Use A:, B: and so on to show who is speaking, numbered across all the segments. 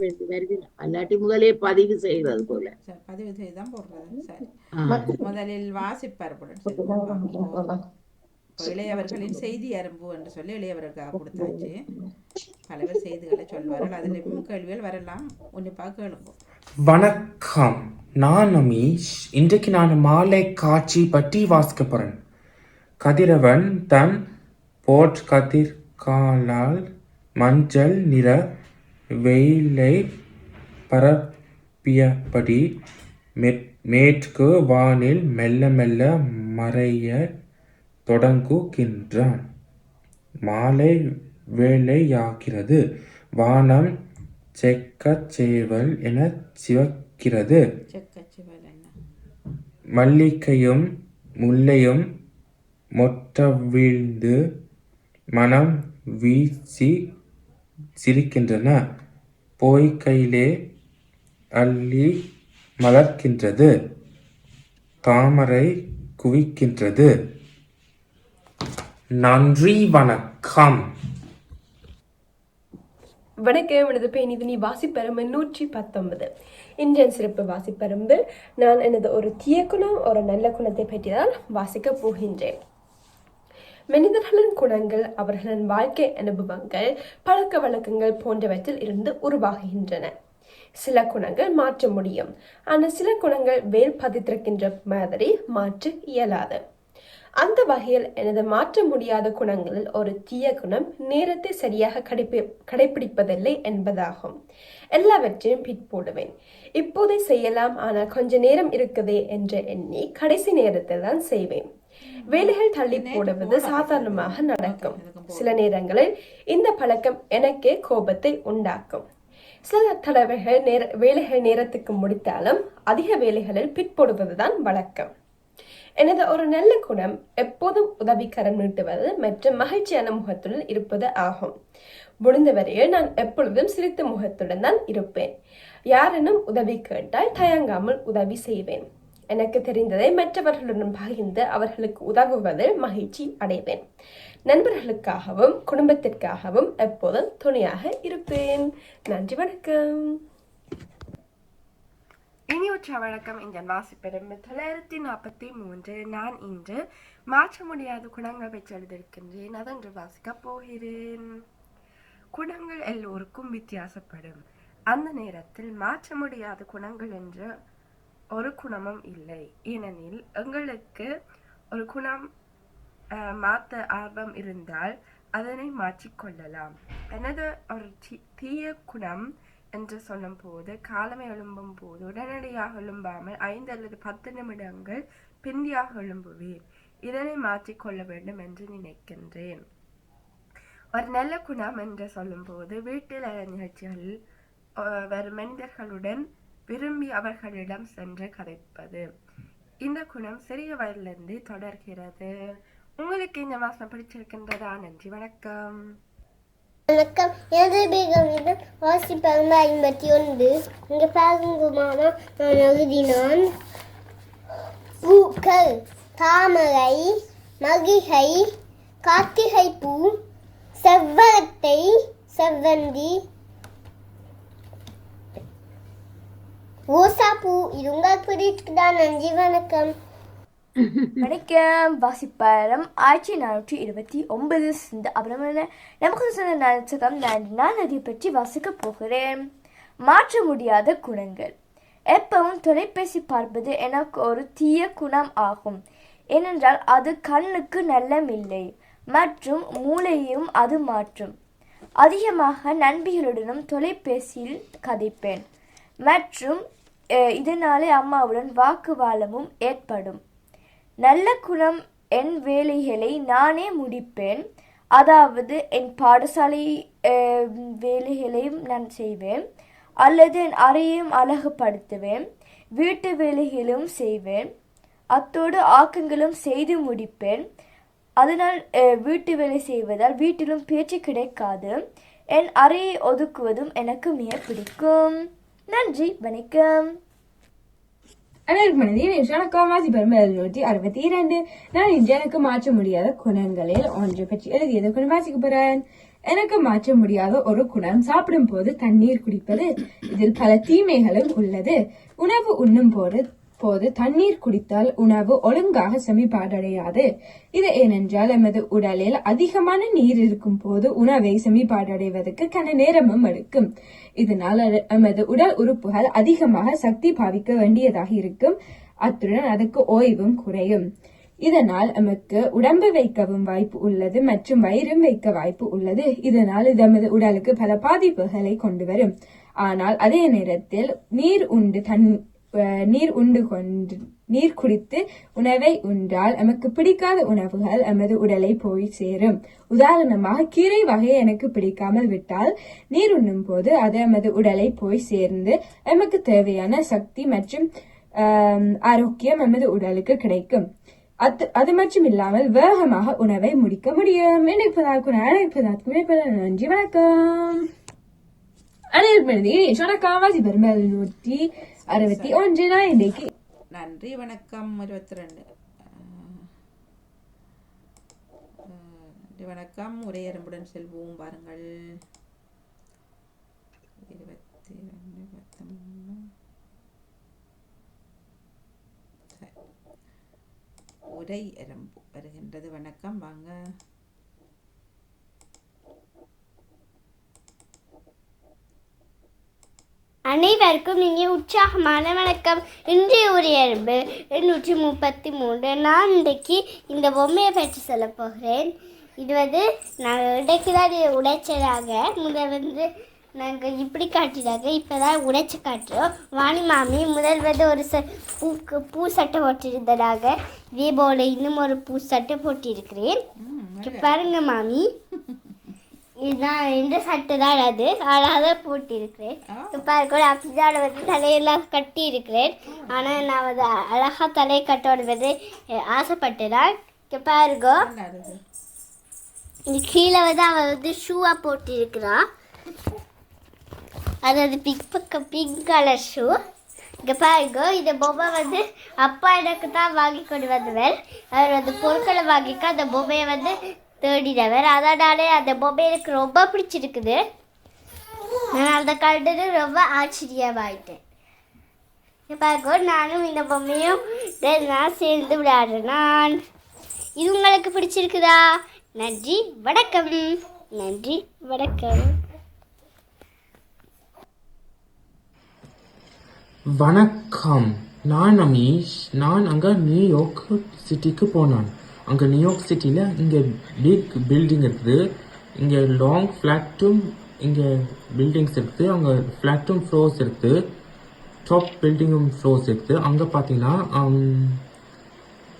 A: வேண்டி அல்லாட்டி முதலே பதிவு செய்வது போல.
B: சரி பதிவு செய்து தான் போடுறது சரி.
A: ஆ.
B: முதலில். இப்போ இளையவர்களின் செய்தி அரும்பு என்று சொல்லி இளையவர்களுக்காக கொடுத்தாச்சு. பலவர் செய்திகளை சொல்வார்கள். அதில் கேள்விகள் வரலாம். உன்னிப்பாக கேளுங்க.
C: வணக்கம். நான் அமீஷ் இன்றைக்கு நான் மாலை காட்சி பற்றி வாசிக்க போறேன். கதிரவன் தன் போட் கதிர்காலால் மஞ்சள் நிற வெயிலை பரப்பியபடி மேற்கு வானில் மெல்ல மெல்ல மறைய தொடங்குகின்றான். மாலை வேளையாகிறது. வானம் செக்கச்சேவல் என சிவக்கிறது. மல்லிகையும் முல்லையும் மொட்டவிழ்ந்து மனம் வீசி சிரிக்கின்றன. போய்க்கையிலே அள்ளி மலர்க்கின்றது. தாமரை குவிக்கின்றது. நன்றி வணக்கம்.
D: வணக்கம் எனது பெண் இது நீ வாசிப்பரம்பு நூற்றி பத்தொன்பது. இன்றைய சிறப்பு வாசிப்பரம்பு நான் எனது ஒரு தீய குணம் ஒரு நல்ல குணத்தை பற்றி தான் வாசிக்கப் போகின்றேன். மனிதர்களின் குணங்கள் அவர்களின் வாழ்க்கை அனுபவங்கள் பழக்க வழக்கங்கள் போன்றவற்றில் இருந்து உருவாகுகின்றன. சில குணங்கள் மாற்ற முடியும். ஆனால் சில குணங்கள் வேல் பதித்திருக்கின்ற மாதிரி மாற்ற இயலாது. அந்த வகையில் எனது மாற்ற முடியாத குணங்களில் ஒரு தீய குணம் நேரத்தை சரியாக கடைப்பி கடைபிடிப்பதில்லை என்பதாகும். எல்லாவற்றையும் பிற்போடுவேன் இப்போதே செய்யலாம் ஆனால் கொஞ்ச நேரம் இருக்குதே என்று எண்ணி கடைசி நேரத்தில் தான் செய்வேன். வேலைகள் தள்ளி போடுவது சாதாரணமாக நடக்கும். சில நேரங்களில் இந்த பழக்கம் எனக்கே கோபத்தை உண்டாக்கும். சில தடவைகள் நேர வேலைகள் நேரத்துக்கு முடித்தாலும் அதிக வேலைகளில் பிற்படுவதுதான் வழக்கம். எனது ஒரு நல்ல குணம் எப்போதும் உதவிக்கரம் நீட்டுவது மற்றும் மகிழ்ச்சியான முகத்துடன் இருப்பது ஆகும். முடிந்தவரையில் நான் எப்பொழுதும் சிரித்த முகத்துடன் தான் இருப்பேன். யாரேனும் உதவி கேட்டால் தயங்காமல் உதவி செய்வேன். எனக்கு தெரிந்ததை மற்றவர்களுடன் பகிர்ந்து அவர்களுக்கு உதவுவதில் மகிழ்ச்சி அடைவேன். நண்பர்களுக்காகவும் குடும்பத்திற்காகவும் எப்போதும் துணையாக இருப்பேன். நன்றி வணக்கம்.
E: இனியுற்ற வழக்கம் இந்த வாசிப்பிடம் தொள்ளாயிரத்தி நாற்பத்தி மூன்று. நான் இன்று மாற்ற முடியாத குணங்கள் பெற்றெழுதிருக்கின்றேன் எழுதியிருக்கின்றேன். அதன்று வாசிக்கப் போகிறேன். குணங்கள் எல்லோருக்கும் வித்தியாசப்படும். அந்த நேரத்தில் மாற்ற முடியாத குணங்கள் என்று ஒரு குணமும் இல்லை. ஏனெனில் எங்களுக்கு ஒரு குணம் மாற்ற ஆர்வம் இருந்தால் அதனை மாற்றிக்கொள்ளலாம் எனது ஒரு தீய குணம் என்று சொல்லும்போது காலமே எழும்பும் போது உடனடியாக எழும்பாமல் ஐந்து அல்லது பத்து நிமிடங்கள் பிந்தியாக எழும்புவேன். இதனை மாற்றிக்கொள்ள வேண்டும் என்று நினைக்கின்றேன். ஒரு நல்ல குணம் என்று சொல்லும்போது வீட்டில் நிகழ்ச்சிகளில் வரும் மனிதர்களுடன் விரும்பி அவர்களிடம் சென்று கதைப்பது. இந்த குணம் சிறிய வயதிலிருந்து தொடர்கிறது. உங்களுக்கு இந்த வாசனம் பிடிச்சிருக்கின்றதா? நன்றி வணக்கம்.
F: வணக்கம். எனது பேகம் வாசிப்பரம்பு ஐம்பத்தி ஒன்று. இங்கே பாருங்குமாமா நான் எழுதினான். பூக்கள் தாமரை மகிகை கார்த்திகை பூ செவ்வரத்தை செவ்வந்தி பூ இது உங்களுக்கு பிடிக்குதா நன்றி வணக்கம்.
G: வணக்கம். வாசிப்பாரம் ஆயிரத்தி நானூற்றி இருபத்தி ஒன்பது சிந்த அப்புறமான நமக்கு சொன்ன நட்சத்திரம் நான் நான் அதை பற்றி வாசிக்க போகிறேன். மாற்ற முடியாத குணங்கள். எப்பவும் தொலைபேசி பார்ப்பது எனக்கு ஒரு தீய குணம் ஆகும். ஏனென்றால் அது கண்ணுக்கு நல்லமில்லை மற்றும் மூளையையும் அது மாற்றும். அதிகமாக நண்பிகளுடனும் தொலைபேசியில் கதைப்பேன். மற்றும் இதனாலே அம்மாவுடன் வாக்குவாதமும் ஏற்படும். நல்ல குணம் என் வேலைகளை நானே முடிப்பேன். அதாவது என் பாடசாலை வேலைகளையும் நான் செய்வேன். அல்லது என் அறையையும் அழகுபடுத்துவேன். வீட்டு வேலைகளும் செய்வேன். அத்தோடு ஆக்கங்களும் செய்து முடிப்பேன். அதனால் வீட்டு வேலை செய்வதால் வீட்டிலும் பேச்சு கிடைக்காது. என் அறையை ஒதுக்குவதும் எனக்கு மிக பிடிக்கும். நன்றி வணக்கம்.
H: அனைவருக்கும் மனதில் வணக்கம். வாசிப்பெரும் எழுநூற்றி அறுபத்தி இரண்டு நான் இன்று எனக்கு மாற்ற முடியாத குணங்களில் ஒன்று பற்றி எழுதியது குணம் வாசிக்க போறேன் எனக்கு மாற்ற முடியாத ஒரு குணம் சாப்பிடும் போது தண்ணீர் குடிப்பது. இதில் பல தீமைகளும் உள்ளது. உணவு உண்ணும் போது போது தண்ணீர் குடித்தால் உணவு ஒழுங்காக செமிப்பாடடையாது. இது ஏனென்றால் எமது உடலில் அதிகமான நீர் இருக்கும் போது உணவை செமிப்பாடடைவதற்கு கன நேரமும் எடுக்கும். இதனால் எமது உடல் உறுப்புகள் அதிகமாக சக்தி பாவிக்க வேண்டியதாக இருக்கும். அத்துடன் அதற்கு ஓய்வும் குறையும். இதனால் நமக்கு உடம்பு வைக்கவும் வாய்ப்பு உள்ளது மற்றும் வயிறும் வைக்க வாய்ப்பு உள்ளது. இதனால் இது நமது உடலுக்கு பல பாதிப்புகளை கொண்டு வரும். ஆனால் அதே நேரத்தில் நீர் உண்டு தன் நீர் உண்டு கொண்டு நீர் குடித்து உணவை உண்டால் நமக்கு பிடிக்காத உணவுகள் நமது உடலை போய் சேரும். உதாரணமாக கீரை வகை எனக்கு பிடிக்காமல் விட்டால் நீர் உண்ணும் போது அது நமது உடலை போய் சேர்ந்து நமக்கு தேவையான சக்தி மற்றும் ஆரோக்கியம் நமது உடலுக்கு கிடைக்கும். அது அது மட்டும் இல்லாமல் வேகமாக உணவை முடிக்க முடியும். எனக்கு பதாக்கும் நன்றி. வணக்கம். அனைவருக்கும் வணக்கம். வாசி பெருமாள் நூற்றி அறுபத்தி ஒன்று நான் இன்றைக்கு
B: நன்றி வணக்கம் இருபத்தி ரெண்டு நன்றி வணக்கம் ஒரே அரும்புடன் செல்வோம் பாருங்கள் இருபத்தி ரெண்டு பத்தொன்பது ஒரே உரை எறும்பு வருகின்றது வணக்கம் வாங்க
F: அனைவருக்கும் இங்கே உற்சாகமான வணக்கம். இன்றைய உரையரம்பு எண்ணூற்றி முப்பத்தி மூன்று. நான் இன்றைக்கு இந்த பொம்மையை பற்றி சொல்ல போகிறேன். இது வந்து நாங்கள் இன்றைக்கு தான் உடைச்சதாக முதல் வந்து நாங்கள் இப்படி காட்டினாங்க இப்போ தான் உடைச்சு காட்டுறோம். வாணி மாமி முதல் வந்து ஒரு ச பூக்கு பூ சட்டை போட்டிருந்ததாக. இதே போல் இன்னும் ஒரு பூ சட்டை போட்டிருக்கிறேன். பாருங்க மாமி. இதுதான் இந்த சட்டை தான் அது. அழகாக போட்டிருக்கிறேன். இப்போ கூட அப்படிதான் வந்து தலையெல்லாம் கட்டி இருக்கிறேன் ஆனால் நான் வந்து அழகாக தலையை கட்டோடுவது ஆசைப்பட்டேன். இங்கே பாருங்க. கீழே வந்து அவள் வந்து ஷூவாக போட்டிருக்கிறான் அது அது பிங்க் பக்கம் பிங்க் கலர் ஷூ இங்கே பாருங்க இந்த பொம்மை வந்து அப்பா எனக்கு தான் வாங்கி கொண்டு வந்தவர். அவர் அந்த பொருட்களை வாங்கிக்க அந்த பொம்மையை வந்து தேடினவர். அதனாலே அந்த பொம்மை எனக்கு ரொம்ப பிடிச்சிருக்குது. நான் அந்த கண்டது ரொம்ப ஆச்சரியமாயிட்டேன். இங்க பாருங்க நானும் இந்த பொம்மையும் நான் சேர்ந்து விளையாடுறேன் நான். இது உங்களுக்கு பிடிச்சிருக்குதா? நன்றி வணக்கம். நன்றி வணக்கம்.
C: வணக்கம். நான் அமீஷ். நான் அங்கே நியூயார்க் சிட்டிக்கு போனான். அங்கே நியூயார்க் சிட்டியில் இங்கே பிக் பில்டிங் இருக்குது. இங்கே லாங் ஃப்ளாட்டும் இங்கே பில்டிங்ஸ் இருக்குது. அங்கே ஃப்ளாட்டும் ஃப்ளோர்ஸ் இருக்குது. டாப் பில்டிங்கும் ஃப்ளோர்ஸ் இருக்குது. அங்கே பார்த்தீங்கன்னா um,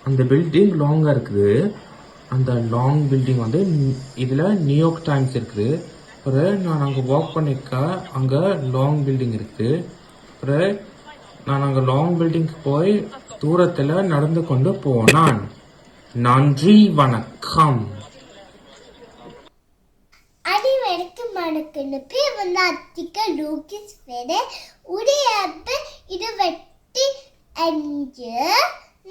C: அந்த பில்டிங் லாங்காக இருக்குது. அந்த லாங் பில்டிங் வந்து இதில் நியூயார்க் டைம்ஸ் இருக்குது. அப்புறம் நான் அங்கே வாக் பண்ணிக்க அங்கே லாங் பில்டிங் இருக்குது. அப்புறம் நான் அங்கே லாங் பில்டிங்க்கு போய் தூரத்தில் நடந்து கொண்டு போனான். நன்றி வணக்கம்.
F: அனைவருக்கும் வணக்கம் பேர் வந்து அத்திகா லூக்கிஸ் வேறு. உடையப்பு இருபத்தி அஞ்சு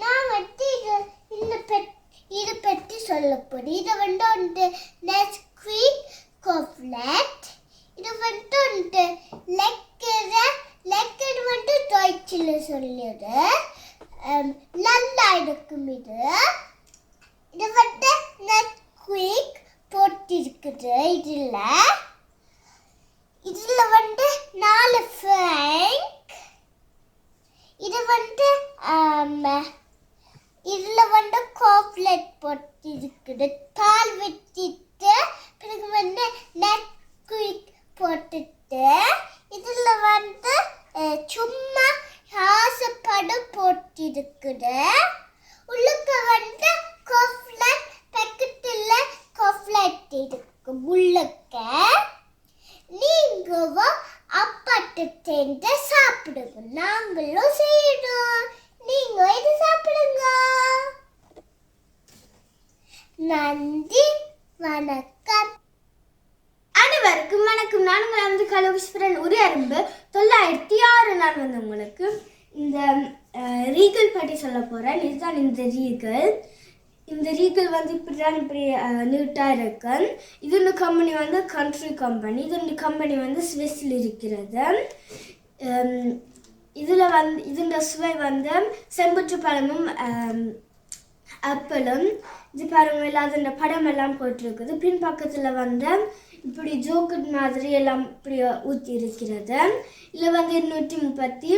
F: நான் வந்து இது இந்த பெட் இது பற்றி சொல்ல போகிறேன் இது வந்து வந்து நெஸ்குவிக் கோஃப்லெட் இது வந்து வந்து லெக்கர லெக்கர் வந்து டொய்ச்சில் சொல்லியது அம், நல்லா இருக்கும் இது இது வந்து நெட்குயிக் போட்டிருக்குது இதில் இதில் வந்து நாலு ஃப்ரேங்க் இது வந்து ஆம், இதில் வந்து காப்லெட் போட்டிருக்குது பால் வெட்டிட்டு பிறகு வந்து நெட்குயிக் போட்டுட்டு இதில் வந்து அஹ், சும்மா ஆசைப்படம் போட்டிருக்குது உள்ளுக்கு வந்து காஃப்லெட் பக்கத்தில் காஃப்லெட் இருக்கு உள்ளுக்க. நீங்களும் அப்பாட்டு சேர்ந்து சாப்பிடுங்க. நாங்களும் செய்யணும். நீங்க இது சாப்பிடுங்க. நன்றி. வணக்கம்.
I: அனைவருக்கும் வணக்கம். நான் உங்கள் வந்து கலோகீஸ்வரன் ஒரு அரும்பு தொள்ளாயிரத்தி ஆறு நான் வந்து உங்களுக்கு இந்த ரீகல் பற்றி சொல்ல போகிறேன் இதுதான் இந்த ரீகல். இந்த ரீகல் வந்து இப்படி தான் இப்படி நீட்டாக இருக்கு. இது இந்த கம்பெனி வந்து கண்ட்ரி கம்பெனி இது இந்த கம்பெனி வந்து ஸ்விஸில் இருக்கிறது. இதில் வந்து இதுண்ட சுவை வந்து செம்புற்று பழமும் ஆப்பிளும் இது பாருங்க இல்லாத படம் எல்லாம் போட்டிருக்குது. பின் பக்கத்தில் வந்து இப்படி ஜோக்கட் மாதிரி எல்லாம் இப்படி ஊற்றி இருக்கிறது. இதில் வந்து இருநூற்றி முப்பத்தி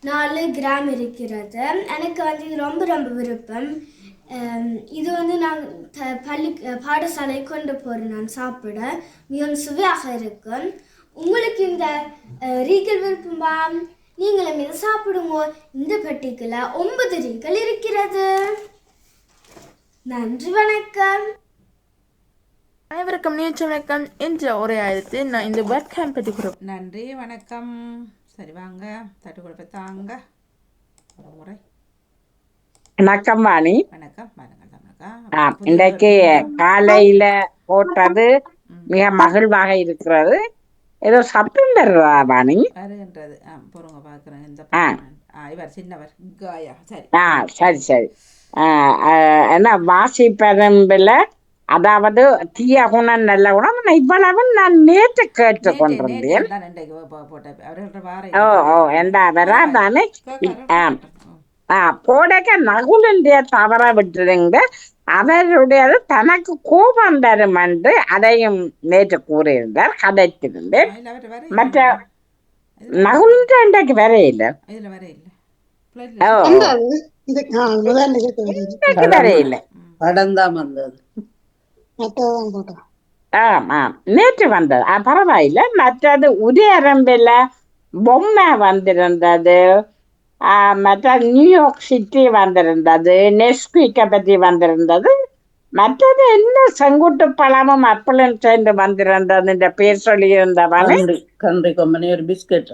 I: நாலு கிராம் இருக்கிறது. எனக்கு வந்து இது ரொம்ப ரொம்ப விருப்பம். இது வந்து நான் த- பள்ளி பாடசாலை கொண்டு போகிறேன் நான் சாப்பிட மிகவும் சுவையாக இருக்கும். உங்களுக்கு இந்த ரீகல் விருப்பமா? நீங்களும் இதை சாப்பிடுங்க. இந்த பெட்டிக்குள்ள ஒன்பது ரீகல் இருக்கிறது. நன்றி வணக்கம்.
J: அனைவருக்கும் நீச்சல் வணக்கம். என்ற உரையாயிரத்து நான் இந்த வெப் கேம்ப் பற்றி கூற
B: நன்றி வணக்கம். சரி வாங்க. தட்டு கொடுப்ப தாங்க. ஒரு முறை.
K: வணக்கம் வாணி.
B: வணக்கம்.
K: இன்றைக்கு காலையில போட்டது மிக மகிழ்வாக இருக்கிறது. ஏதோ தருவா வாணி.
B: வருகின்றது. பொறுங்க பார்க்குறேன். இந்த இவர் சின்னவர். காயா. சரி.
K: ஆ சரி சரி. என்ன வாசி பெரும்பில் அதாவது தீய குணம் நல்ல குணம் இவ்வளவு நான் நேற்று கேட்டு கொண்டிருந்தேன்.
B: தான் வார
K: ஓ ஓ என்றா வராதானே ஆ ஆ போடக்க நகுலுடைய தவற விட்டுருங்க. அவருடையது தனக்கு கோபம் தரும் என்று அதையும் நேற்று கூறியிருந்தார் கதைத்திருந்தேன்.
B: வர
K: மற்ற நகுலுன்ற இன்றைக்கு வரையில
B: வர
K: ஓ. இன்றைக்கு வரையில.
A: படம் தான் வந்தது.
K: ஆம் ஆம் நேற்று வந்தது பரவாயில்ல மற்றது உரியரம்பில் பொம்மை வந்திருந்தது ஆ, மற்ற நியூயார்க் சிட்டி வந்திருந்தது நெஸ்குவிக்கை பற்றி வந்திருந்தது மற்றது என்ன செங்குட்டு பழமும் அப்பளும் சேர்ந்து வந்திருந்ததுன்ற பேர் சொல்லியிருந்தவனே
A: கன்றி கன்றி கம்பெனி ஒரு பிஸ்கட்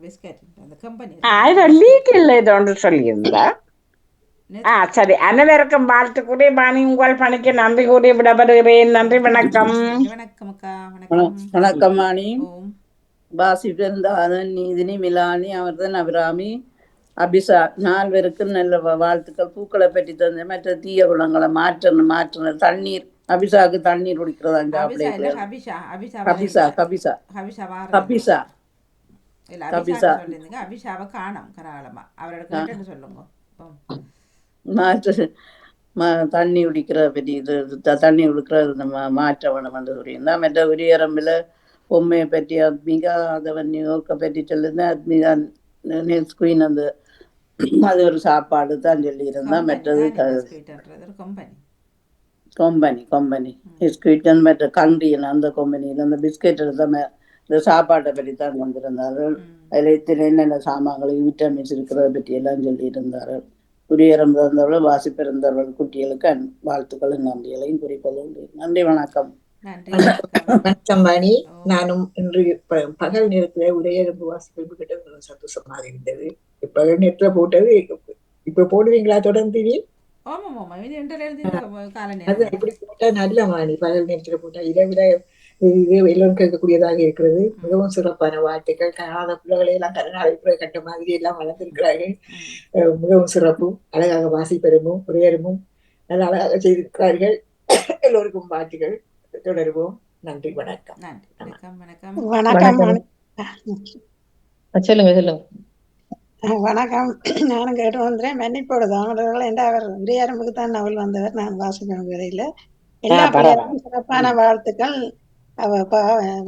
B: பிஸ்கட் அந்த கம்பெனி
K: ஆ, இது லீக் இல்லை இது ஒன்று சொல்லியிருந்தா ஆ சரி. அனைவருக்கும் வாழ்த்து கூறி பாணி உங்கள் பணிக்கு நன்றி கூறி விடப்படுகிறேன் நன்றி வணக்கம்
B: வணக்கம். அக்கா வணக்கம்
A: வணக்கம் வாணி பிறந்தாதன் நீதினி மிலானி அவர்தன் அபிராமி அபிசா நால்வருக்கும் நல்ல வா- வாழ்த்துக்கள். பூக்களை பற்றி தந்த மற்ற தீய குணங்களை மாற்றணும் மாற்றணும். தண்ணீர் அபிசாக்கு தண்ணீர் குடிக்கிறதா
B: அபிஷா ஹபிஷா
A: கபிசா கபிசா கபிசா.
B: அபிஷா அபிஷாவை காணோம் கராளமா. அவரோட சொல்லுங்க.
A: மாற்ற ம- தண்ணி குடிக்கிற பற்றி இது தண்ணி குடிக்கிறது நம்ம மாற்ற வேணும் என்று சொல்லியிருந்தா மற்ற உரியரம்பில் பொம்மையை பற்றி அத்மிகா அதவன் நியூயோர்க்கை பற்றி சொல்லியிருந்தேன் அத்மிகா குயின் அந்த அது ஒரு சாப்பாடு தான் சொல்லியிருந்தா மற்றது
B: கம்பெனி.
A: Company company. பிஸ்கட் மற்ற கண்டியன் அந்த கொம்பனியில் அந்த பிஸ்கெட் தான் இந்த சாப்பாட்டை பற்றி தான் வந்திருந்தார்கள். அதில் இத்தனை என்னென்ன சாமான்கள் விட்டமின்ஸ் இருக்கிறத பற்றி எல்லாம் சொல்லியிருந்தார்கள். குடியேறம் பிறந்தவர்கள் வாசி பிறந்தவர்கள் குட்டிகளுக்கு அன் வாழ்த்துக்களும் நன்றிகளையும் குறிக்கொள்கின்றேன். நன்றி வணக்கம்.
B: நன்றி
L: வணக்கம். வாணி நானும் இன்று பகல் நேரத்துல உரையரம்பு வாசிப்பு கிட்ட கொஞ்சம் சந்தோஷமாக இருந்தது. பகல் நேரத்துல போட்டது இப்ப போடுவீங்களா தொடர்ந்து அது இப்படி போட்டா நல்ல வாணி பகல் நேரத்துல போட்டா இதை விட இது எல்லோரும் கேட்கக்கூடியதாக இருக்கிறது. மிகவும் சிறப்பான வாழ்த்துக்கள். காணாத பிள்ளைகளை எல்லாம் பிள்ளை கண்ட மாதிரி எல்லாம் வளர்ந்திருக்கிறார்கள். மிகவும் சிறப்பும் அழகாக வாசிப்பெருமும் உரையரமும் நல்ல அழகாக செய்திருக்கிறார்கள். எல்லோருக்கும் வாழ்த்துக்கள். தொடருவோம். நன்றி வணக்கம்.
B: நன்றி. வணக்கம் வணக்கம்.
M: வணக்கம்.
N: சொல்லுங்க சொல்லுங்க.
M: வணக்கம். நானும் கேட்டு வந்துறேன் மன்னிப்போடு தாமதங்கள் என்ற அவர் உரையாரம்புக்கு தான் நவல் வந்தவர். நான் வாசிக்க வரையில எல்லா சிறப்பான வாழ்த்துக்கள்.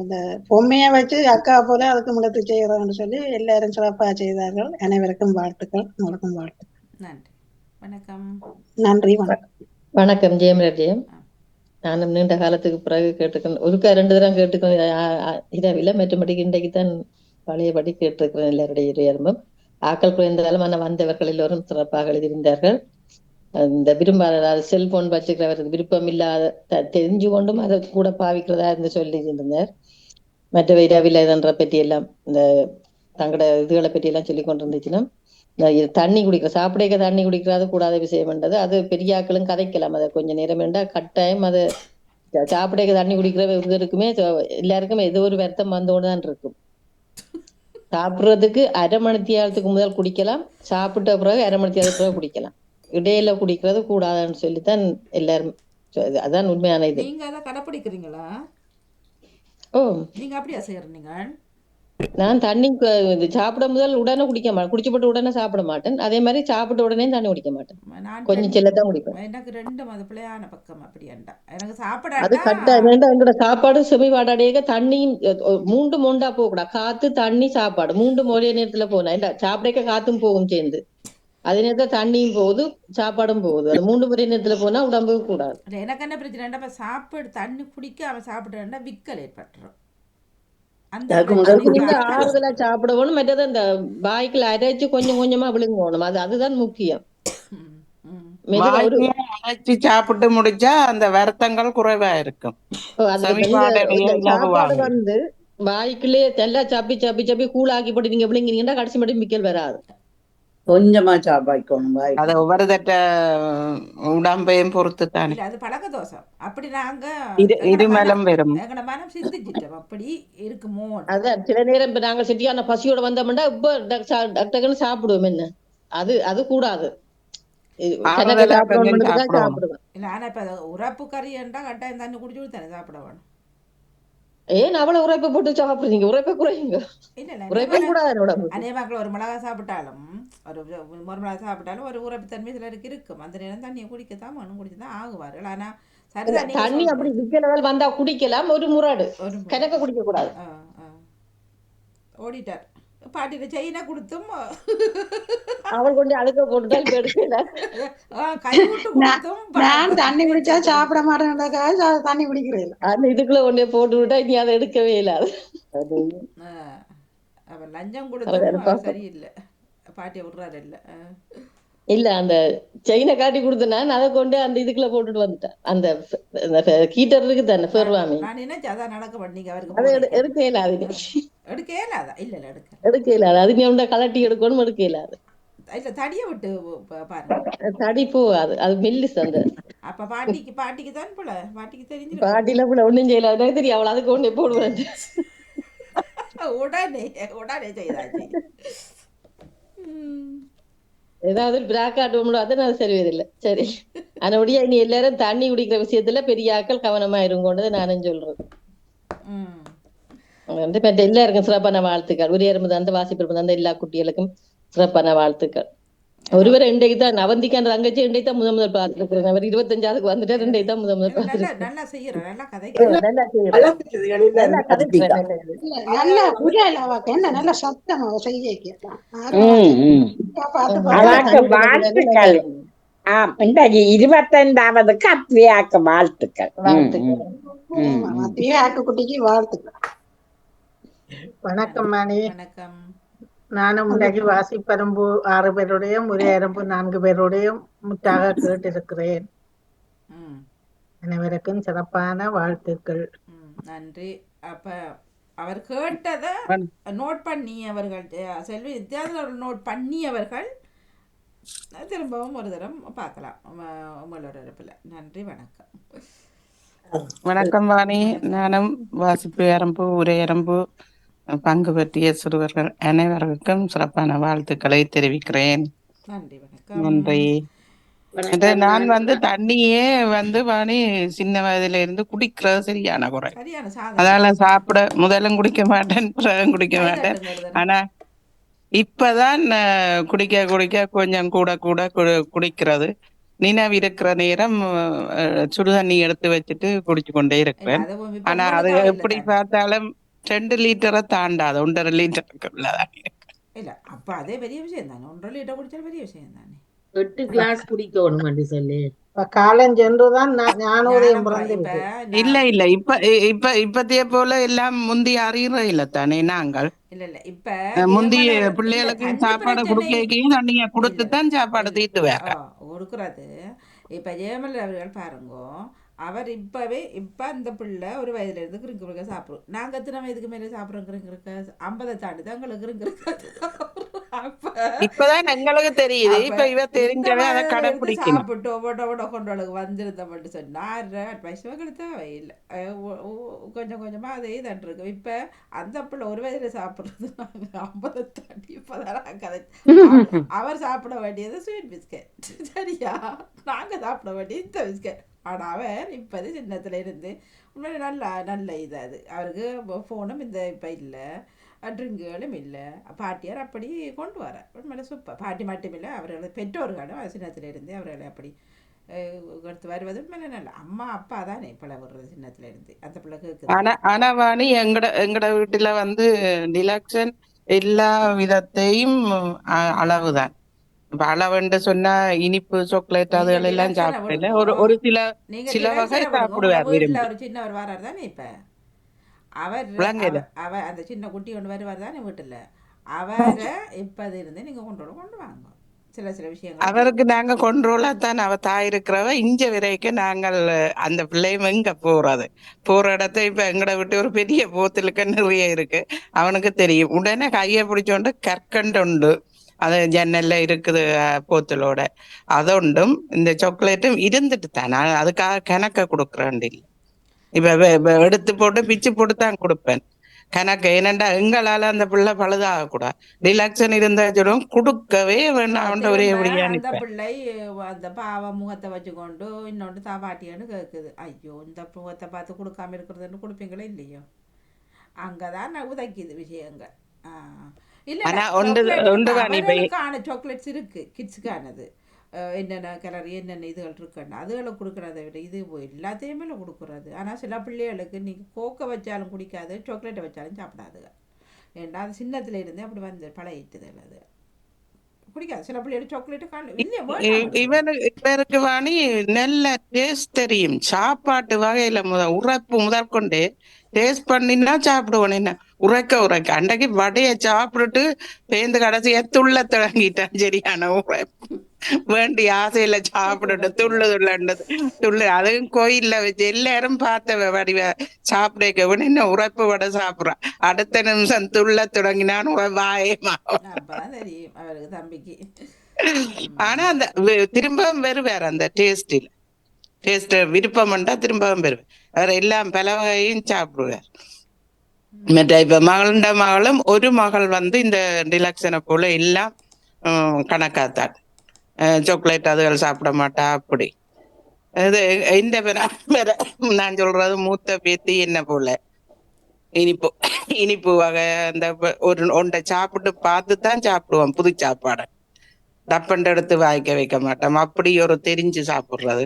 M: இந்த பொம்மையை வச்சு அக்கா போல அதுக்கு முழுத்து செய்கிறோம்னு சொல்லி எல்லாரும் சிறப்பாக செய்தார்கள். அனைவருக்கும் வாழ்த்துக்கள். உங்களுக்கும் வாழ்த்துக்கள்.
B: நன்றி. வணக்கம்.
M: நன்றி வணக்கம்.
N: வணக்கம் ஜெயம் ஜெயம். நானும் நீண்ட காலத்துக்கு பிறகு கேட்டுக்கணும் ஒருக்கா ரெண்டு தரம் கேட்டுக்கணும் இரவில மற்றபடிக்கு இன்றைக்கு தான் பழையபடி கேட்டிருக்கிறேன் எல்லாருடைய உயர்வும் ஆக்கள் குறைந்தாலும் ஆனால் வந்தவர்கள் எல்லோரும் சிறப்பாக எழுதியிருந்தார்கள். இந்த விரும்பாத அதாவது செல்போன் வச்சுக்கிறவர் விருப்பம் இல்லாத தெரிஞ்சு கொண்டும் அதை கூட பாவிக்கிறதா இருந்து சொல்லி இருந்தார் மற்ற இரவில் இதன்ற பற்றி எல்லாம் இந்த தங்களோட இதுகளை பற்றி எல்லாம் சொல்லி கொண்டு இருந்துச்சுன்னா இந்த இது தண்ணி குடிக்கிற சாப்பிடக்க தண்ணி குடிக்கிறாது கூடாத விஷயம்ன்றது அது பெரிய ஆக்களும் கதைக்கலாம். அதை கொஞ்ச நேரம் வேண்டா கட்டாயம் அது சாப்பிடக்க தண்ணி குடிக்கிற இவருக்குமே ச- எல்லாருக்குமே ஏதோ ஒரு வருத்தம் வந்தோடு தான் இருக்கும். சாப்பிடுறதுக்கு அரை மணி நேரத்துக்கு முதல் குடிக்கலாம் சாப்பிட்ட பிறகு அரை மணி நேரத்துக்கு பிறகு குடிக்கலாம். இடையில குடிக்கிறது கூடாதுன்னு சொல்லித்தான் எல்லாரும் அதான் உண்மையான இது.
B: நீங்க அதை கடைப்பிடிக்கிறீங்களா?
N: ஓ.
B: நீங்க அப்படியா செய்யறீங்க?
N: நான் தண்ணி இது சாப்பிட முதல் உடனே குடிக்க மாட்டேன் குடிச்சு போட்டு உடனே சாப்பிட மாட்டேன். அதே மாதிரி சாப்பிட்ட உடனே தண்ணி குடிக்க மாட்டேன்.
B: நான்
N: கொஞ்சம்
B: ரெண்டு-
N: செல்லத்தான் குடிப்பேன்.
B: எனக்கு ரெண்டு அது பிள்ளையான பக்கம் அப்படியாண்டா. எனக்கு
N: அது
B: சாப்பிடாட்டா
N: கட்ட வேண்டாம் எங்களோட சாப்பாடு செமி வாடாடியாக தண்ணியும் மூண்டு மூண்டா போகக்கூடாது. காத்து தண்ணி சாப்பாடு. மூண்டு ஒரே நேரத்துல ஏண்டா சாப்பிடக்க காத்தும் போகும் சேர்ந்து. அதே நேரத்துல தண்ணியும் போகுது சாப்பாடும் போகுது. அது மூன்று ஒரே நேரத்துல போனா உடம்புக்கு கூடாது.
B: எனக்கு என்ன பிரச்சனைடா இப்ப சாப்பிடு தண்ணி குடிக்காம சாப்பிடுறா விக்கல் ஏற்பட்டுரும். பிரச்சனை.
N: ஆறுதலா சாப்பிடணும் மற்றது அந்த பாய்க்குல அரைச்சு கொஞ்சம் கொஞ்சமா விழுங்கணும். அது அதுதான் முக்கியம்.
O: அரைச்சு சாப்பிட்டு முடிச்சா அந்த வருத்தங்கள் குறைவா இருக்கும்.
N: வந்து வாய்க்குள்ளே நல்லா சப்பி சப்பி சப்பி கூழாக்கி போட்டு நீங்க விழுங்கினீங்கன்னா கடைசி மட்டும் மிக்கல் வராது.
A: கொஞ்சமா சாப்பாய்க்கணும் வாய்.
O: அது ஒவ்வொரு தட்ட உடம்பையும் பொறுத்து தானே
B: இல்ல அது பழக்க தோஷம். அப்படி நாங்க
O: இருமலம் வரும்
B: மனம் சிந்திச்சிட்டோம். அப்படி இருக்குமோ?
N: அதான் சில நேரம் இப்ப நாங்க சரியான பசியோட வந்தோம்னா இப்ப டக் சா- டக் டக்குன்னு சாப்பிடுவோம் என்ன? அது அது கூடாது. சாப்பிடுவேன்
B: இல்ல ஆனா இப்ப அது உரப்பு கறி என்றா கட்டாயம் தண்ணி குடிச்சு தானே சாப்பிட வேணும்.
N: ஏன் அவ்வளவு உரைப்பை போட்டு சாப்பிடுறீங்க? உரைப்பை குறையுங்க. உரைப்பே கூடாது உடம்பு
B: அநேகமாக்கள் ஒரு மிளகா சாப்பிட்டாலும் ஒரு ஒரு மிளகா சாப்பிட்டாலும் ஒரு உரப்பு தன்மை சிலருக்கு இருக்கும். அந்த நேரம் தண்ணியை குடிக்கத்தான் வேணும் குடிச்சு தான் ஆகுவார்கள். ஆனா
N: தண்ணி அப்படி
B: சொல்றது
N: விக்க லெவல் வந்தா குடிக்கலாம் ஒரு முறாடு. கணக்க குடிக்க கூடாது.
B: ஓடிட்டார். பாட்டிட்ட செயினை கொடுத்தும்
N: அவள் கொண்டு அழுக்க போட்டுதான் எடுக்கல.
M: நான்
B: கொடுத்தும்
M: நான் தண்ணி குடிச்சா சாப்பிட மாட்டேன்டாக்கா தண்ணி குடிக்கிறேன்
N: அந்த இதுக்குள்ள கொண்டே போட்டு விட்டா இனி அதை எடுக்கவே இல்லாது
B: ஆ, அவர் லஞ்சம்
N: பார்க்க-
B: சரியில்லை. பாட்டியை விடுறாரு இல்ல.
N: இல்ல அந்த செயினை காட்டி கொடுத்தனா அதை கொண்டு அந்த இதுக்குள்ள போட்டுட்டு வந்துட்டேன். அந்த கீட்டர் இருக்கு தானே பெருவாமி
B: நான் நினைச்சு அதான் நடக்க பண்ணீங்க அவருக்கு
N: எடுக்க இயலாது.
B: எடுக்க இயலாதா இல்ல இல்ல எடுக்க
N: எடுக்க இயலாது அது நீ உண்ட கலட்டி எடுக்கணும் எடுக்க இயலாது
B: இல்ல தடியை விட்டு பாருங்க.
N: தடி போகாது அது மெல்லிஸ் அந்த.
B: அப்ப பாட்டிக்கு பாட்டிக்கு தான் போல பாட்டிக்கு தெரிஞ்சிருக்கும்
N: பாட்டில கூட ஒண்ணும் செய்யல. எனக்கு தெரியும் அவள் அதுக்கு ஒண்ணே போடுவேன்.
B: உடனே உடனே செய்தாச்சு. ம்.
N: ஏதாவது பிராக் ஆட்டுவோம்ல அதை நான் சரி இல்லை சரி. ஆனபடியா இனி எல்லாரும் தண்ணி குடிக்கிற விஷயத்துல பெரிய ஆக்கள் கவனமா இருங்கோன்றதை நானும் சொல்றேன். வந்து எல்லாருக்கும் சிறப்பான வாழ்த்துக்கள். ஒரு எறும்பு அந்த வாசிப்பு அந்த எல்லா குட்டிகளுக்கும் சிறப்பான வாழ்த்துக்கள். ஒருவர் இன்றைக்கு தான் அவந்திக்கு அந்த தங்கச்சி இன்றைக்கு தான் முதல் முதல் பார்த்துருக்கிறேன் அவர் இருபத்தஞ்சாவதுக்கு வந்துட்டு இன்றைக்கு தான் முதல் முதல்
B: நல்லா
N: பார்த்துருக்கேன்
B: நல்லா செய்யறேன் நல்லா கதைக்கிறேன்
N: நல்லா செய்யறேன் நல்லா
M: சத்தம் செய்ய
K: வாழ்த்துக்கள். ஆம் இன்றைக்கு இருபத்தைந்தாவதுக்கு அத்வியாக்கு வாழ்த்துக்கள். ம்.
M: ஆக்கு குட்டிக்கு வாழ்த்துக்கள்.
L: வணக்கம் மணி.
B: வணக்கம்.
L: நானும் இன்றைக்கு வாசிப்பரம்பு ஆறு பேருடையும் ஒரே அரம்பு நான்கு பேருடையும் முற்றாக கேட்டிருக்கிறேன்.
B: ம்.
L: அனைவருக்கும் சிறப்பான வாழ்த்துக்கள்.
B: ம், நன்றி. அப்ப அவர் கேட்டதை நோட் பண்ணியவர்கள் அஹ், செல்வி வித்தியாசம் நோட் பண்ணியவர்கள் அஹ், திரும்பவும் ஒரு தரம் பார்க்கலாம். உம- உங்களோட இடத்துல நன்றி வணக்கம்.
O: வணக்கம் வாணி. நானும் வாசிப்பு எறும்பு உரையரம்பு பங்கு பற்றிய சிறுவர்கள் அனைவருக்கும் சிறப்பான வாழ்த்துக்களை தெரிவிக்கிறேன்.
B: நன்றி
O: நான் வந்து தண்ணியே வந்து வாணி சின்ன வயதுல இருந்து குடிக்கிறது சரியான குறை. அதால சாப்பிட முதலும் குடிக்க மாட்டேன் பிறகும் குடிக்க மாட்டேன். ஆனா இப்பதான் குடிக்க குடிக்க கொஞ்சம் கூட கூட கு- குடிக்கிறது. நினைவு இருக்கிற நேரம் சுடுதண்ணி எடுத்து வச்சுட்டு குடிச்சு கொண்டே இருக்கிறேன் ஆனா அது எப்படி பார்த்தாலும் ரெண்டு லிட்டரை தாண்டாது ஒன்றரை லிட்டருக்கு உள்ளதான்
B: இல்ல அப்ப அதே பெரிய விஷயம் தானே ஒன்றரை லிட்டர் குடிச்சாலும் பெரிய விஷயம் தானே
P: எட்டு கிளாஸ் குடிக்கணும் சொல்லி
L: இப்ப காலம் சென்றுதான் ஞானோதயம் பிறந்திருக்கு
O: இல்ல
B: நான்
O: இல்ல இப்ப இ- இப்ப இப்பத்திய போல எல்லாம் முந்தி அறியற இல்ல தானே நாங்கள்
B: இல்ல இல்ல இப்ப
O: அஹ், முந்தி
B: ஏமலர் இல்ல
O: பிள்ளைகளுக்கு
B: தண்ணி
O: சாப்பாடு கொடுக்கையும் சாப்பாடு வேற
B: கொடுக்குறது இப்ப ஜெயமலர் அவர்கள் பாருங்கோ அவர் இப்பவே இப்ப அந்த பிள்ளை ஒரு வயதுல இருந்து கிருங்கு கிருங்க சாப்பிடும். நாங்க எத்தனை வயதுக்கு மேல சாப்பிடுறோம் கிருங்கு கிருக்க ஐம்பதை தாண்டி தான் எங்களுக்கு கிருக்க அப்ப
O: இப்பதான் எங்களுக்கு தெரியுது. இப்ப இவ தெரிஞ்சவே அதை கடைப்பிடிக்கணும்.
B: சாப்பிட்டு ஒவ்வொரு ஒவ்வொரு கொண்டோளுக்கு வந்திருந்தோம்னு சொன்னா அட்வைஸ் கொடுத்தா இல்லை கொஞ்சம் கொஞ்சமா அதே தான் இருக்கு. இப்ப அந்த பிள்ளை ஒரு வயதுல சாப்பிடுறது ஐம்பதை தாண்டி இப்பதான் கதை அவ- அவர் சாப்பிட வேண்டியது ஸ்வீட் பிஸ்கட் சரியா? நாங்க சாப்பிட வேண்டியது இந்த பிஸ்கட் ஆனா அவர் இப்போது சின்னத்துல இருந்து உண்மையில நல்ல நல்ல இது அது. அவருக்கு ஃபோனும் இந்த இப்போ இல்லை. ட்ரிங்குகளும் இல்லை. பாட்டியார் அப்படி கொண்டு வர. உண்மையில சூப்பர் பாட்டி மட்டும் இல்லை அவர்கள் பெற்றோர்களும் சின்னத்துல இருந்து அவர்களை அப்படி அஹ், எடுத்து வருவது உண்மையில நல்ல. அம்மா அப்பா தானே பிள்ளை விடுறது சின்னத்துல இருந்து. அந்த பிள்ளை கேட்குது
O: ஆனா ஆனா வாணி எங்கட எங்கட வீட்டுல வந்து டிலக்ஷன் எல்லா விதத்தையும் அ- அளவுதான். இப்ப அளவுன்னு சொன்னா இனிப்பு சாக்லேட்
B: நீங்க
O: அதுகள் எல்லாம் சாப்பிடல. ஒரு ஒரு சில
B: நீங்க
O: சில வகை சாப்பிடுவார் விரும்பி.
B: ஒரு சின்னவர் வரார் தானே இப்போ? அவர். அவ- அந்த சின்ன குட்டி ஒன்று வருவார் தானே வீட்டில்? அவரை இப்போது இருந்து நீங்கள் கொண்டு வர கொண்டு வாங்க. சில சில விஷயங்கள்.
O: அவருக்கு நாங்க கொண்ட்ரோலா தான் அவ தாய் இருக்கிறவ இஞ்ச வரைக்கும் நாங்கள் அந்த பிள்ளையும் எங்க போறது. போற இடத்த இப்ப எங்கட விட்டு ஒரு பெரிய போத்தலுக்கு நிறைய இருக்கு. அவனுக்கு தெரியும். உடனே கையை பிடிச்சோண்டு கற்கண்டு உண்டு. அது ஜன்னல்ல இருக்குது போத்தலோட. அதொண்டும் இந்த சாக்லேட்டும் இருந்துட்டு தான். நான் அதுக்காக கணக்க கொடுக்குறேன் இல்லை. இப்ப எடுத்து போட்டு பிச்சு போட்டு தான் கொடுப்பேன். கணக்கு ஏனண்டா எங்களால அந்த பிள்ளை பழுதாக கூடாது ரிலாக்ஸன் இருந்தா சொல்லுவோம் கொடுக்கவே வேண்டாம் ஒரே எப்படியா
B: அந்த பிள்ளை அந்த பாவ முகத்தை வச்சுக்கொண்டு இன்னொன்று தாபாட்டியான்னு கேட்குது ஐயோ இந்த முகத்தை பார்த்து கொடுக்காம இருக்கிறதுன்னு கொடுப்பீங்களோ இல்லையோ? அங்கே தான் உதைக்குது விஷயங்கள். சாக்லேட்ஸ் இருக்கு? கிட்ஸுக்கானது என்னென்ன கலர் என்னென்ன இதுகள் இருக்குன்னு. அதுகளை கொடுக்குறத விட இது எல்லாத்தையுமே கொடுக்குறது. ஆனால் சில பிள்ளைகளுக்கு நீங்கள் கோக்கை வச்சாலும் குடிக்காது சாக்லேட்டை வச்சாலும் சாப்பிடாதுங்க. ஏன்னா அது சின்னத்துல இருந்தே அப்படி வந்து பழகிட்டுது அது. குடிக்காது. சில பிள்ளைகள் சாக்லேட்டு காண இல்லையா
O: இ-
B: வேண்டாம்.
O: இவனு இவருக்கு வாணி நல்ல டேஸ்ட் தெரியும். சாப்பாட்டு வகையில முத உரைப்பு முதற்கொண்டு டேஸ்ட் பண்ணினா சாப்பிடுவோம். என்ன உரைக்க உரைக்க அன்றைக்கு வடைய சாப்பிட்டுட்டு பேந்து கடைசியா துள்ள தொடங்கிட்டான். சரியான உரைப்பு வேண்டி ஆசையில சாப்பிட்டுட்டு துள்ளு துள்ளண்டது துள்ளு. அதுவும் கோயில்ல வச்சு எல்லாரும் பார்த்த வடிவ சாப்பிட என்ன உரைப்பு வடை சாப்பிடுறான். அடுத்த நிமிஷம் துள்ள தொடங்கினான் வாயமா ஆனா அந்த திரும்பவும் வருவார் அந்த டேஸ்டில். டேஸ்ட் விருப்பம்ண்டா திரும்பவும் வருவார். அவர் எல்லாம் பல வகையும் சாப்பிடுவார். மற்ற இப்ப மகளண்ட மகளும் ஒரு மகள் வந்து இந்த டிலக்ஷனை போல எல்லாம் கணக்காத்தான் சாக்லேட் அதுகள் சாப்பிட மாட்டா அப்படி அது இந்த நான் சொல்றது மூத்த பேத்தி என்ன போல இனிப்பு இனிப்பு வகை அந்த ஒரு ஒன்றை சாப்பிட்டு பார்த்து தான் சாப்பிடுவோம் புது சாப்பாடை டப்பண்ட எடுத்து வாய்க்க வைக்க மாட்டோம் அப்படி ஒரு தெரிஞ்சு சாப்பிடுறது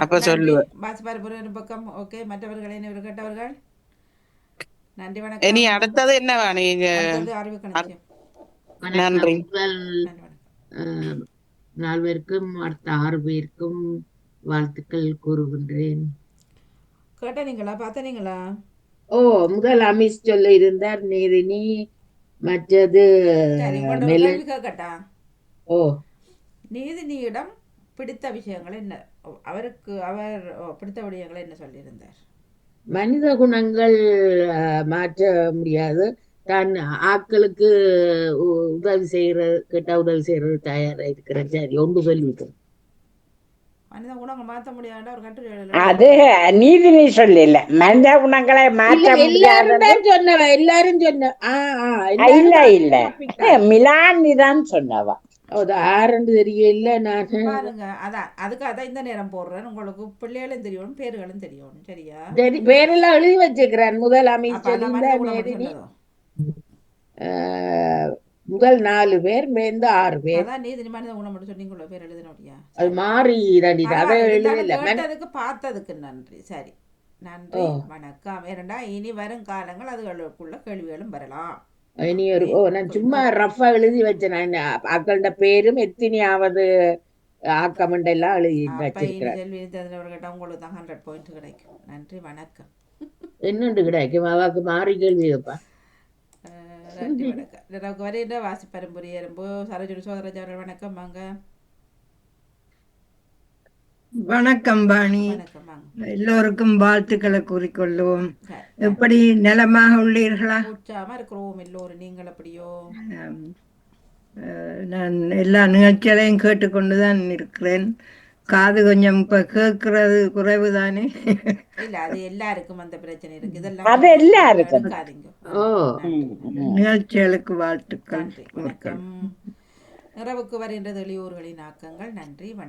O: அப்ப சொல்லுவேன்
B: பாஸ்பரபுரம் பக்கம் ஓகே மற்றவர்கள் நன்றி
O: இனி
B: வணக்கம்
O: அடுத்தது என்னவா நீங்க
B: அடுத்தது கணிச்சியம்
O: நன்றி.
P: நால்வருக்கும் அடுத்த ஆறு பேருக்கும் வாழ்த்துக்கள் கூறுகின்றேன்.
B: கேட்டனீங்களா? பார்த்தனீங்களா?
P: ஓ முதல் அமிஸ் சொல்ல இருந்தார் நேரினி மற்றது ஓ.
B: நீதினியிடம் பிடித்த விஷயங்கள் என்ன? அவருக்கு அவர் ஓ, பிடித்த விடயங்களை என்ன சொல்லியிருந்தார்?
P: மனித குணங்கள் மாற்ற முடியாது. தான் ஆட்களுக்கு உ- உதவி செய்யறது கேட்டா உதவி செய்யறது தயாரா இருக்கிறேன் சரி ஒன்று சொல்லிவிட்டேன்
B: மனித குணங்கள் மாற்ற முடியாத ஒரு கட்டுரை
K: அது நீதினி சொல்லல மனித குணங்களை மாற்ற
P: எல்லாரும் சொன்னவ எல்லாரும் சொன்ன
K: இல்ல இல்ல. மிலானி தான் சொன்னவா.
B: பாருங்க அதான் அதுக்காக தான் இந்த நேரம் போடுறேன். உங்களுக்கு பிள்ளைகளும் தெரியணும் பேர்களும் தெரியணும் சரியா?
P: சரி பேரெல்லாம் எழுதி வச்சுக்கிறேன் முதல் அமைச்சர் முதல் நாலு பேர் மேந்து ஆறு பேர்.
B: அதான் நீதி மனித குணம் மட்டும் சொன்னீங்களோ பேர் எழுதினோடியா
P: அது மாறி அதை எழுதல
B: கேட்டதுக்கு பார்த்ததுக்கு நன்றி. சரி நன்றி. வணக்கம். ஏனண்டா இனி வரும் காலங்கள் அதுகளுக்குள்ள கேள்விகளும் வரலாம்.
P: இனி ஒரு ஓ நான் சும்மா ரஃபா எழுதி வச்சேன். நான் ஆக்களோட பேரும் எத்தனையாவது ஆக்கமெண்ட் எல்லாம் எழுதி வச்சிருக்கிறேன்
B: உங்களுக்கு ஹண்ட்ரட் பாயிண்ட் கிடைக்கும். நன்றி வணக்கம்.
P: என்னண்டு கிடைக்கும்? அவாக்கு மாறி கேள்வி வைப்பா
B: அஹ் நன்றி வணக்கம். எனக்கு வரையிட வாசி பரம்பரை எறும்பு சரோஜினி சோதராஜ் அவர்கள் வணக்கம் வாங்க.
Q: வணக்கம் பாணி. எல்லோருக்கும் வாழ்த்துக்களை கூறிக்கொள்வோம். எப்படி நலமாக உள்ளீர்களா?
B: உற்சாகமா இருக்கிறோம் எல்லோரும். நீங்கள் எப்படியோ?
Q: நான் எல்லா நிகழ்ச்சிகளையும் கேட்டுக்கொண்டு தான் இருக்கிறேன். காது கொஞ்சம் இப்ப கேட்கறது குறைவு தானே
B: இல்ல அது எல்லாருக்கும் அந்த பிரச்சனை இருக்கு. இதெல்லாம்
K: அது எல்லாருக்கும்.
Q: நிகழ்ச்சிகளுக்கு வாழ்த்துக்கள்.
B: இரவுக்கு வருகின்றது இளையோர்களின் ஆக்கங்கள். நன்றி. வணக்கம்.